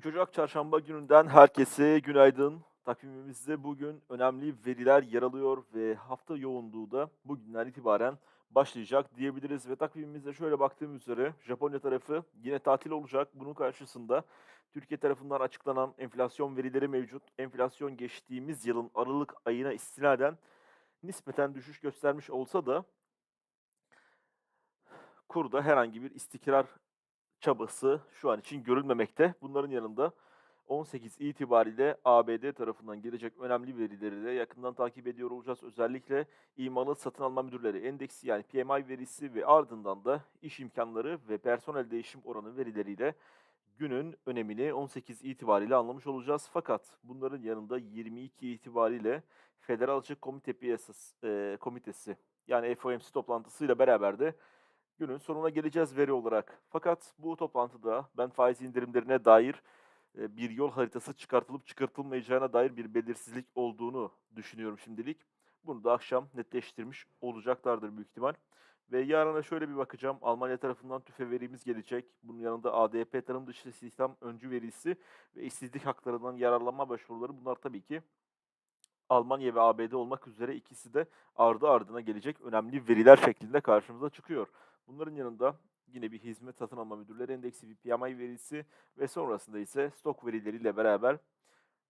3 Ocak Çarşamba gününden herkese günaydın. Takvimimizde bugün önemli veriler yer alıyor ve hafta yoğunluğu da bugünden itibaren başlayacak diyebiliriz. Ve takvimimizde şöyle baktığım üzere Japonya tarafı yine tatil olacak. Bunun karşısında Türkiye tarafından açıklanan enflasyon verileri mevcut. Enflasyon geçtiğimiz yılın Aralık ayına istinaden nispeten düşüş göstermiş olsa da kurda herhangi bir istikrar çabası şu an için görülmemekte. Bunların yanında 18 itibariyle ABD tarafından gelecek önemli verileri de yakından takip ediyor olacağız. Özellikle imalı satın alma müdürleri endeksi yani PMI verisi ve ardından da iş imkanları ve personel değişim oranı verileriyle günün önemini 18 itibariyle anlamış olacağız. Fakat bunların yanında 22 itibariyle Federal Açık Komite Piyasası e, Komitesi yani FOMC toplantısıyla beraber de günün sonuna geleceğiz veri olarak. Fakat bu toplantıda ben faiz indirimlerine dair e, bir yol haritası çıkartılıp çıkartılmayacağına dair bir belirsizlik olduğunu düşünüyorum şimdilik. Bunu da akşam netleştirmiş olacaklardır büyük ihtimal. Ve yarına şöyle bir bakacağım. Almanya tarafından tüfe verimiz gelecek. Bunun yanında ADP tarım dışı sistem öncü verisi ve işsizlik haklarından yararlanma başvuruları. Bunlar tabii ki Almanya ve ABD olmak üzere ikisi de ardı ardına gelecek önemli veriler şeklinde karşımıza çıkıyor. Bunların yanında yine bir hizmet satın alma müdürleri endeksi, bir PMI verisi ve sonrasında ise stok verileriyle beraber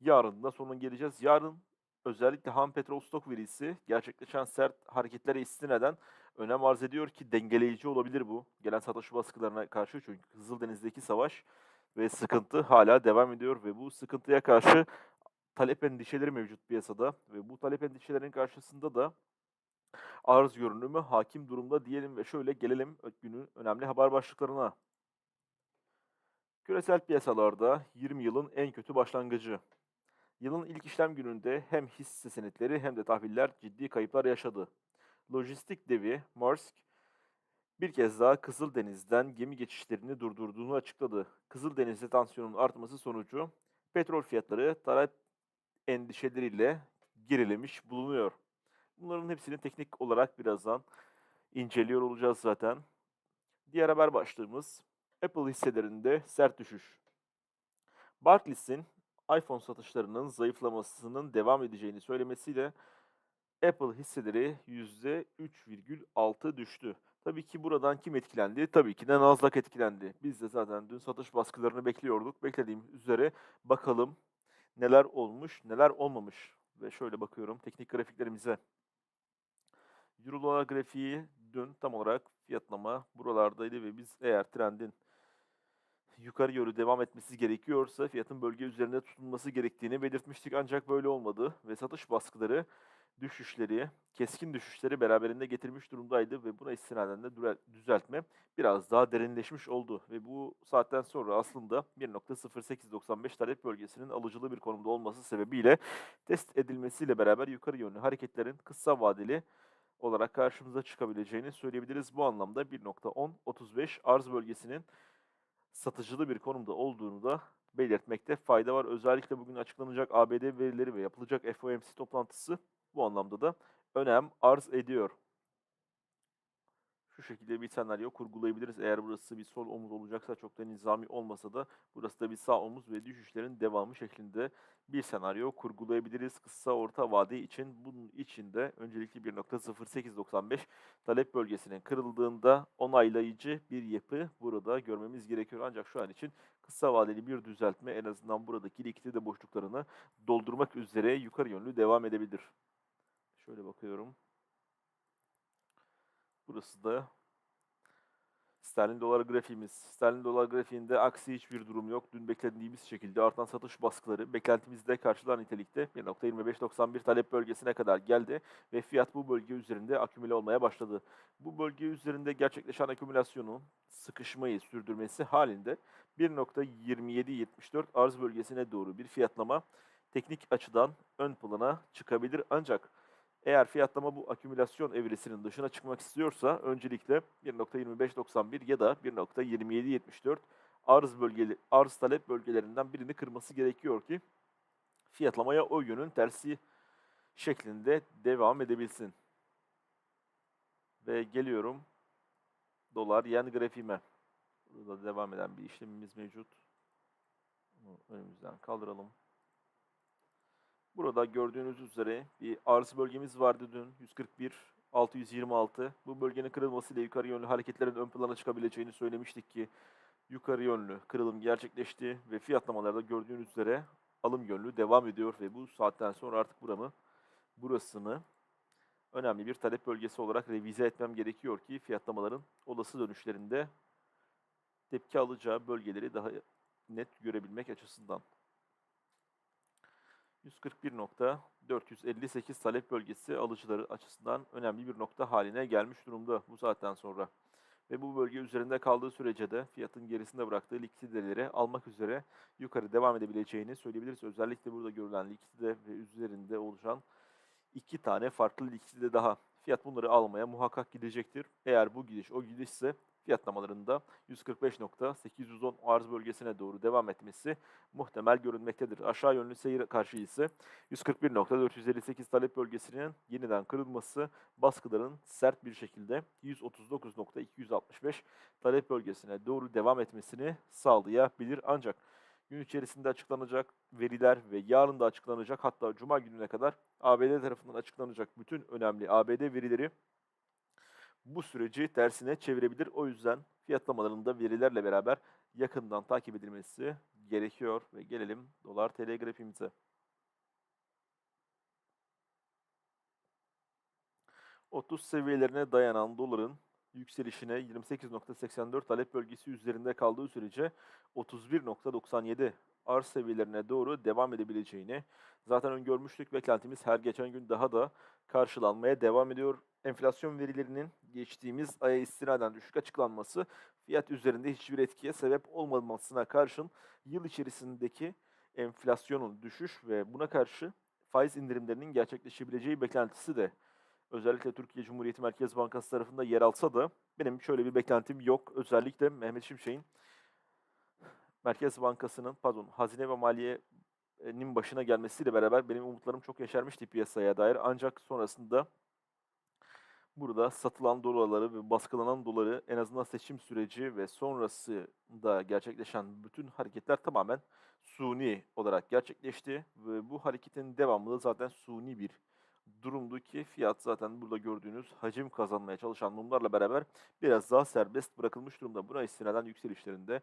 yarın da sonuna geleceğiz. Yarın özellikle ham petrol stok verisi gerçekleşen sert hareketlere istinaden önem arz ediyor ki dengeleyici olabilir bu. Gelen satış baskılarına karşı çünkü Kızıldeniz'deki savaş ve sıkıntı hala devam ediyor ve bu sıkıntıya karşı talep endişeleri mevcut piyasada ve bu talep endişelerinin karşısında da arz görünümü hakim durumda diyelim ve şöyle gelelim günün önemli haber başlıklarına. Küresel piyasalarda 20 yılın en kötü başlangıcı. Yılın ilk işlem gününde hem hisse senetleri hem de tahviller ciddi kayıplar yaşadı. Lojistik devi Maersk bir kez daha Kızıldeniz'den gemi geçişlerini durdurduğunu açıkladı. Kızıldeniz'de tansiyonun artması sonucu petrol fiyatları talep endişeleriyle gerilemiş bulunuyor. Bunların hepsini teknik olarak birazdan inceliyor olacağız zaten. Diğer haber başlığımız Apple hisselerinde sert düşüş. Barclays'in iPhone satışlarının zayıflamasının devam edeceğini söylemesiyle Apple hisseleri %3,6 düştü. Tabii ki buradan kim etkilendi? Tabii ki de Nasdaq etkilendi. Biz de zaten dün satış baskılarını bekliyorduk. Beklediğimiz üzere bakalım neler olmuş, neler olmamış. Ve şöyle bakıyorum teknik grafiklerimize. Euro dolar grafiği dün tam olarak fiyatlama buralardaydı ve biz eğer trendin yukarı yönlü devam etmesi gerekiyorsa fiyatın bölge üzerinde tutulması gerektiğini belirtmiştik. Ancak böyle olmadı ve satış baskıları düşüşleri, keskin düşüşleri beraberinde getirmiş durumdaydı ve buna istinaden de düzeltme biraz daha derinleşmiş oldu. Ve bu saatten sonra aslında 1.0895 talep bölgesinin alıcılı bir konumda olması sebebiyle test edilmesiyle beraber yukarı yönlü hareketlerin kısa vadeli olarak karşımıza çıkabileceğini söyleyebiliriz. Bu anlamda 1.10-35 arz bölgesinin satıcılı bir konumda olduğunu da belirtmekte fayda var. Özellikle bugün açıklanacak ABD verileri ve yapılacak FOMC toplantısı bu anlamda da önem arz ediyor şu şekilde bir senaryo kurgulayabiliriz. Eğer burası bir sol omuz olacaksa çok da nizami olmasa da burası da bir sağ omuz ve düşüşlerin devamı şeklinde bir senaryo kurgulayabiliriz. Kısa orta vade için bunun için de öncelikli 1.0895 talep bölgesinin kırıldığında onaylayıcı bir yapı burada görmemiz gerekiyor. Ancak şu an için kısa vadeli bir düzeltme en azından buradaki likidite boşluklarını doldurmak üzere yukarı yönlü devam edebilir. Şöyle bakıyorum. Burası da sterlin dolar grafiğimiz. Sterlin dolar grafiğinde aksi hiçbir durum yok. Dün beklediğimiz şekilde artan satış baskıları beklentimizde karşılar nitelikte 1.2591 talep bölgesine kadar geldi ve fiyat bu bölge üzerinde akümüle olmaya başladı. Bu bölge üzerinde gerçekleşen akümülasyonun sıkışmayı sürdürmesi halinde 1.2774 arz bölgesine doğru bir fiyatlama teknik açıdan ön plana çıkabilir ancak eğer fiyatlama bu akümülasyon evresinin dışına çıkmak istiyorsa öncelikle 1.2591 ya da 1.2774 arz bölgeli arz talep bölgelerinden birini kırması gerekiyor ki fiyatlamaya o yönün tersi şeklinde devam edebilsin. Ve geliyorum dolar yen grafiğime. Burada devam eden bir işlemimiz mevcut. Bunu önümüzden kaldıralım. Burada gördüğünüz üzere bir arz bölgemiz vardı dün 141 626. Bu bölgenin kırılmasıyla yukarı yönlü hareketlerin ön plana çıkabileceğini söylemiştik ki yukarı yönlü kırılım gerçekleşti ve fiyatlamalarda gördüğünüz üzere alım yönlü devam ediyor ve bu saatten sonra artık buramı burasını önemli bir talep bölgesi olarak revize etmem gerekiyor ki fiyatlamaların olası dönüşlerinde tepki alacağı bölgeleri daha net görebilmek açısından. 141.458 talep bölgesi alıcıları açısından önemli bir nokta haline gelmiş durumda bu saatten sonra. Ve bu bölge üzerinde kaldığı sürece de fiyatın gerisinde bıraktığı likiditeleri almak üzere yukarı devam edebileceğini söyleyebiliriz. Özellikle burada görülen likidite ve üzerinde oluşan iki tane farklı likidite daha. Fiyat bunları almaya muhakkak gidecektir. Eğer bu gidiş o gidişse fiyatlamalarında 145.810 arz bölgesine doğru devam etmesi muhtemel görünmektedir. Aşağı yönlü seyir karşı ise 141.458 talep bölgesinin yeniden kırılması baskıların sert bir şekilde 139.265 talep bölgesine doğru devam etmesini sağlayabilir. Ancak gün içerisinde açıklanacak veriler ve yarın da açıklanacak hatta cuma gününe kadar ABD tarafından açıklanacak bütün önemli ABD verileri bu süreci tersine çevirebilir. O yüzden fiyatlamalarında verilerle beraber yakından takip edilmesi gerekiyor ve gelelim dolar TL grafiğimize. 30 seviyelerine dayanan doların yükselişine 28.84 talep bölgesi üzerinde kaldığı sürece 31.97 arz seviyelerine doğru devam edebileceğini zaten öngörmüştük. Beklentimiz her geçen gün daha da karşılanmaya devam ediyor. Enflasyon verilerinin geçtiğimiz aya istinaden düşük açıklanması fiyat üzerinde hiçbir etkiye sebep olmamasına karşın yıl içerisindeki enflasyonun düşüş ve buna karşı faiz indirimlerinin gerçekleşebileceği beklentisi de özellikle Türkiye Cumhuriyeti Merkez Bankası tarafında yer alsa da benim şöyle bir beklentim yok. Özellikle Mehmet Şimşek'in Merkez Bankası'nın pardon Hazine ve Maliye'nin başına gelmesiyle beraber benim umutlarım çok yeşermişti piyasaya dair. Ancak sonrasında burada satılan dolarları ve baskılanan doları en azından seçim süreci ve sonrasında gerçekleşen bütün hareketler tamamen suni olarak gerçekleşti. Ve bu hareketin devamlı zaten suni bir durumdu ki fiyat zaten burada gördüğünüz hacim kazanmaya çalışan mumlarla beraber biraz daha serbest bırakılmış durumda. Buna istinaden yükselişlerinde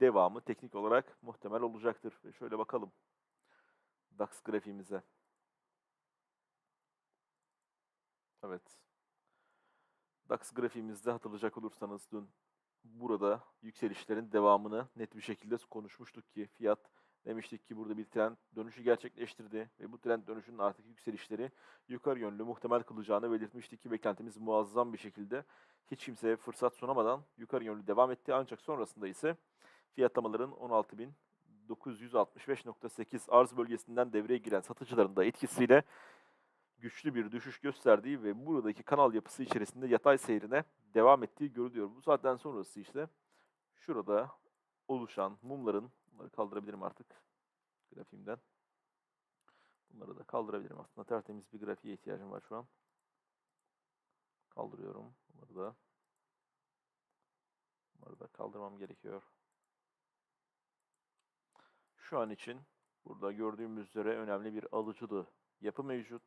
devamı teknik olarak muhtemel olacaktır. Ve şöyle bakalım DAX grafiğimize. Evet. DAX grafiğimizde hatırlayacak olursanız dün burada yükselişlerin devamını net bir şekilde konuşmuştuk ki fiyat demiştik ki burada bir trend dönüşü gerçekleştirdi ve bu trend dönüşünün artık yükselişleri yukarı yönlü muhtemel kılacağını belirtmiştik ki beklentimiz muazzam bir şekilde hiç kimseye fırsat sunamadan yukarı yönlü devam etti ancak sonrasında ise fiyatlamaların 16.965.8 arz bölgesinden devreye giren satıcıların da etkisiyle güçlü bir düşüş gösterdiği ve buradaki kanal yapısı içerisinde yatay seyrine devam ettiği görülüyor. Bu saatten sonrası işte şurada oluşan mumların, bunları kaldırabilirim artık grafiğimden. Bunları da kaldırabilirim aslında. Tertemiz bir grafiğe ihtiyacım var şu an. Kaldırıyorum. Bunları da bunları da kaldırmam gerekiyor. Şu an için burada gördüğümüz üzere önemli bir alıcılı yapı mevcut.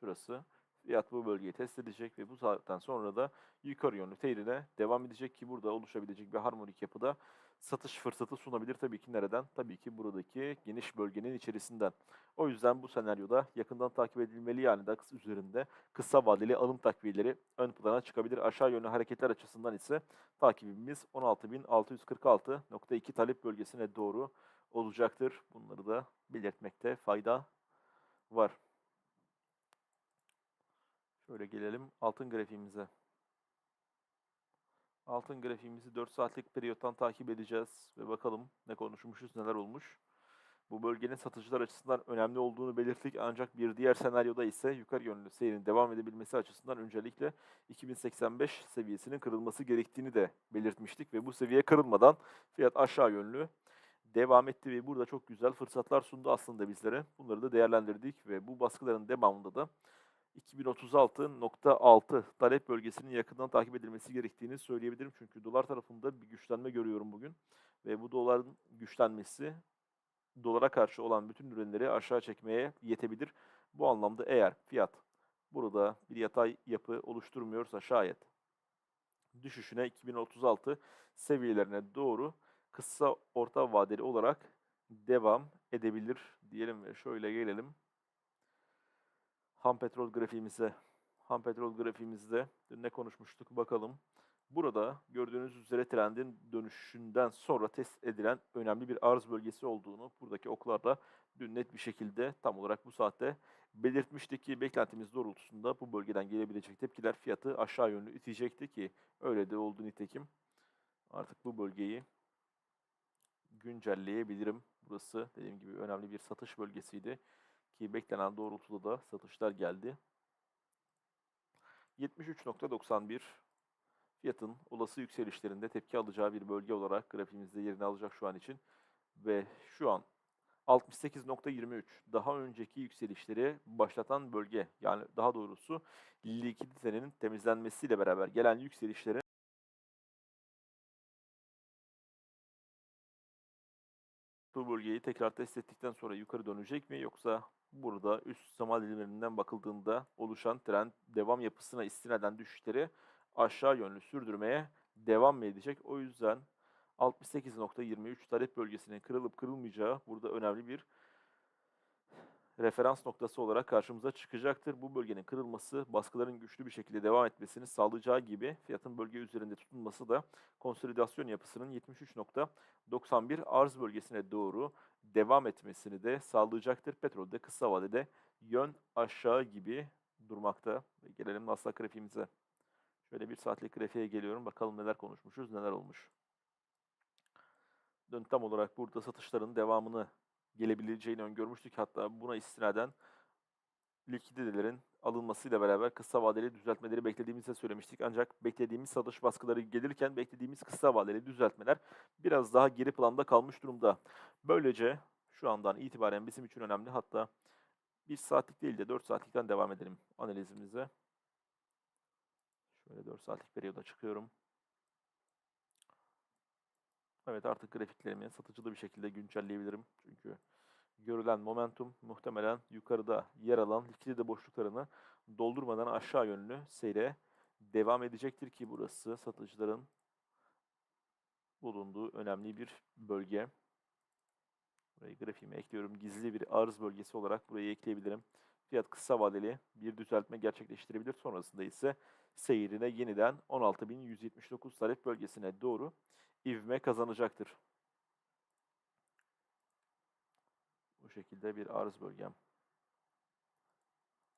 Şurası. Fiyat bu bölgeyi test edecek ve bu saatten sonra da yukarı yönlü seyrine devam edecek ki burada oluşabilecek bir harmonik yapıda satış fırsatı sunabilir tabii ki nereden? Tabii ki buradaki geniş bölgenin içerisinden. O yüzden bu senaryoda yakından takip edilmeli yani DAX üzerinde kısa vadeli alım takviyeleri ön plana çıkabilir. Aşağı yönlü hareketler açısından ise takibimiz 16.646.2 talep bölgesine doğru olacaktır. Bunları da belirtmekte fayda var. Şöyle gelelim altın grafiğimize. Altın grafiğimizi 4 saatlik periyottan takip edeceğiz ve bakalım ne konuşmuşuz, neler olmuş. Bu bölgenin satıcılar açısından önemli olduğunu belirttik ancak bir diğer senaryoda ise yukarı yönlü seyrin devam edebilmesi açısından öncelikle 2085 seviyesinin kırılması gerektiğini de belirtmiştik ve bu seviye kırılmadan fiyat aşağı yönlü devam etti ve burada çok güzel fırsatlar sundu aslında bizlere. Bunları da değerlendirdik ve bu baskıların devamında da 2036.6 talep bölgesinin yakından takip edilmesi gerektiğini söyleyebilirim. Çünkü dolar tarafında bir güçlenme görüyorum bugün. Ve bu doların güçlenmesi dolara karşı olan bütün ürünleri aşağı çekmeye yetebilir. Bu anlamda eğer fiyat burada bir yatay yapı oluşturmuyorsa şayet düşüşüne 2036 seviyelerine doğru kısa orta vadeli olarak devam edebilir diyelim ve şöyle gelelim. Ham petrol grafiğimize. Ham petrol grafiğimizde dün ne konuşmuştuk bakalım. Burada gördüğünüz üzere trendin dönüşünden sonra test edilen önemli bir arz bölgesi olduğunu buradaki oklarla dün net bir şekilde tam olarak bu saatte belirtmiştik ki beklentimiz doğrultusunda bu bölgeden gelebilecek tepkiler fiyatı aşağı yönlü itecekti ki öyle de oldu nitekim. Artık bu bölgeyi güncelleyebilirim. Burası dediğim gibi önemli bir satış bölgesiydi ki beklenen doğrultuda da satışlar geldi. 73.91 fiyatın olası yükselişlerinde tepki alacağı bir bölge olarak grafiğimizde yerini alacak şu an için. Ve şu an 68.23 daha önceki yükselişleri başlatan bölge. Yani daha doğrusu likiditenin temizlenmesiyle beraber gelen yükselişlerin bu bölgeyi tekrar test ettikten sonra yukarı dönecek mi yoksa burada üst zaman dilimlerinden bakıldığında oluşan trend devam yapısına istinaden düşüşleri aşağı yönlü sürdürmeye devam mı edecek? O yüzden 68.23 talep bölgesinin kırılıp kırılmayacağı burada önemli bir referans noktası olarak karşımıza çıkacaktır. Bu bölgenin kırılması baskıların güçlü bir şekilde devam etmesini sağlayacağı gibi fiyatın bölge üzerinde tutunması da konsolidasyon yapısının 73.91 arz bölgesine doğru devam etmesini de sağlayacaktır. Petrolde kısa vadede yön aşağı gibi durmakta. Gelelim Nasdaq grafiğimize. Şöyle bir saatlik grafiğe geliyorum. Bakalım neler konuşmuşuz, neler olmuş. Dün tam olarak burada satışların devamını gelebileceğini öngörmüştük. Hatta buna istinaden likiditelerin alınmasıyla beraber kısa vadeli düzeltmeleri beklediğimizi söylemiştik. Ancak beklediğimiz satış baskıları gelirken beklediğimiz kısa vadeli düzeltmeler biraz daha geri planda kalmış durumda. Böylece şu andan itibaren bizim için önemli. Hatta bir saatlik değil de 4 saatlikten devam edelim analizimize. Şöyle 4 saatlik periyoda çıkıyorum. Evet artık grafiklerimi satıcılı bir şekilde güncelleyebilirim. Çünkü görülen momentum muhtemelen yukarıda yer alan likidite boşluklarını doldurmadan aşağı yönlü seyre devam edecektir ki burası satıcıların bulunduğu önemli bir bölge. Burayı grafiğime ekliyorum. Gizli bir arız bölgesi olarak burayı ekleyebilirim. Fiyat kısa vadeli bir düzeltme gerçekleştirebilir. Sonrasında ise seyrine yeniden 16.179 talep bölgesine doğru ivme kazanacaktır. Bu şekilde bir arız bölgem.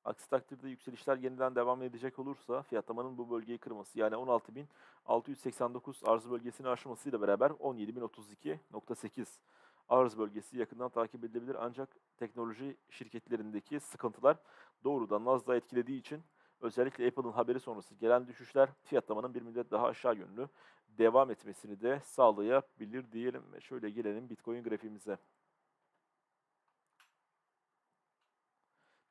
Aksi takdirde yükselişler yeniden devam edecek olursa fiyatlamanın bu bölgeyi kırması yani 16.689 arz bölgesini aşmasıyla beraber 17.032.8 arz bölgesi yakından takip edilebilir ancak teknoloji şirketlerindeki sıkıntılar doğrudan Nasdaq'ı etkilediği için özellikle Apple'ın haberi sonrası gelen düşüşler fiyatlamanın bir müddet daha aşağı yönlü devam etmesini de sağlayabilir diyelim şöyle gelelim Bitcoin grafiğimize.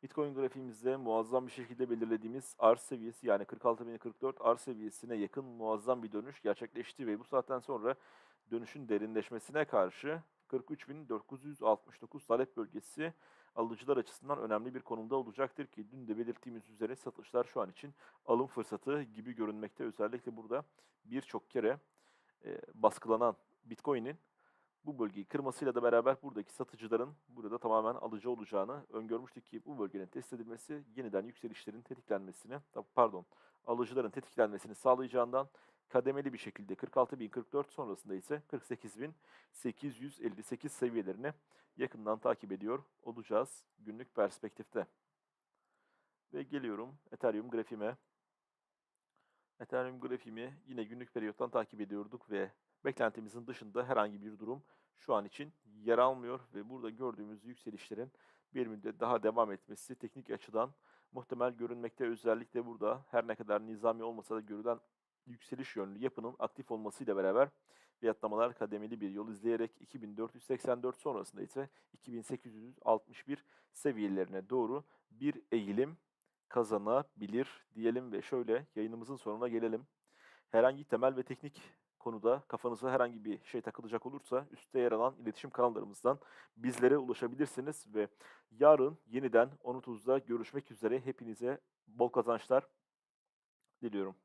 Bitcoin grafiğimizde muazzam bir şekilde belirlediğimiz arz seviyesi yani 46.044 arz seviyesine yakın muazzam bir dönüş gerçekleşti ve bu saatten sonra dönüşün derinleşmesine karşı 43.469 talep bölgesi alıcılar açısından önemli bir konumda olacaktır ki dün de belirttiğimiz üzere satışlar şu an için alım fırsatı gibi görünmekte. Özellikle burada birçok kere e, baskılanan Bitcoin'in bu bölgeyi kırmasıyla da beraber buradaki satıcıların burada tamamen alıcı olacağını öngörmüştük ki bu bölgenin test edilmesi yeniden yükselişlerin tetiklenmesini, pardon alıcıların tetiklenmesini sağlayacağından kademeli bir şekilde 46.044 sonrasında ise 48.858 seviyelerini yakından takip ediyor olacağız günlük perspektifte. Ve geliyorum Ethereum grafiğime. Ethereum grafiğimi yine günlük periyottan takip ediyorduk ve beklentimizin dışında herhangi bir durum şu an için yer almıyor ve burada gördüğümüz yükselişlerin bir müddet daha devam etmesi teknik açıdan muhtemel görünmekte. Özellikle burada her ne kadar nizami olmasa da görülen yükseliş yönlü yapının aktif olmasıyla beraber fiyatlamalar kademeli bir yol izleyerek 2484 sonrasında ise 2861 seviyelerine doğru bir eğilim kazanabilir diyelim ve şöyle yayınımızın sonuna gelelim. Herhangi temel ve teknik konuda kafanıza herhangi bir şey takılacak olursa üstte yer alan iletişim kanallarımızdan bizlere ulaşabilirsiniz ve yarın yeniden 10.30'da görüşmek üzere. Hepinize bol kazançlar diliyorum.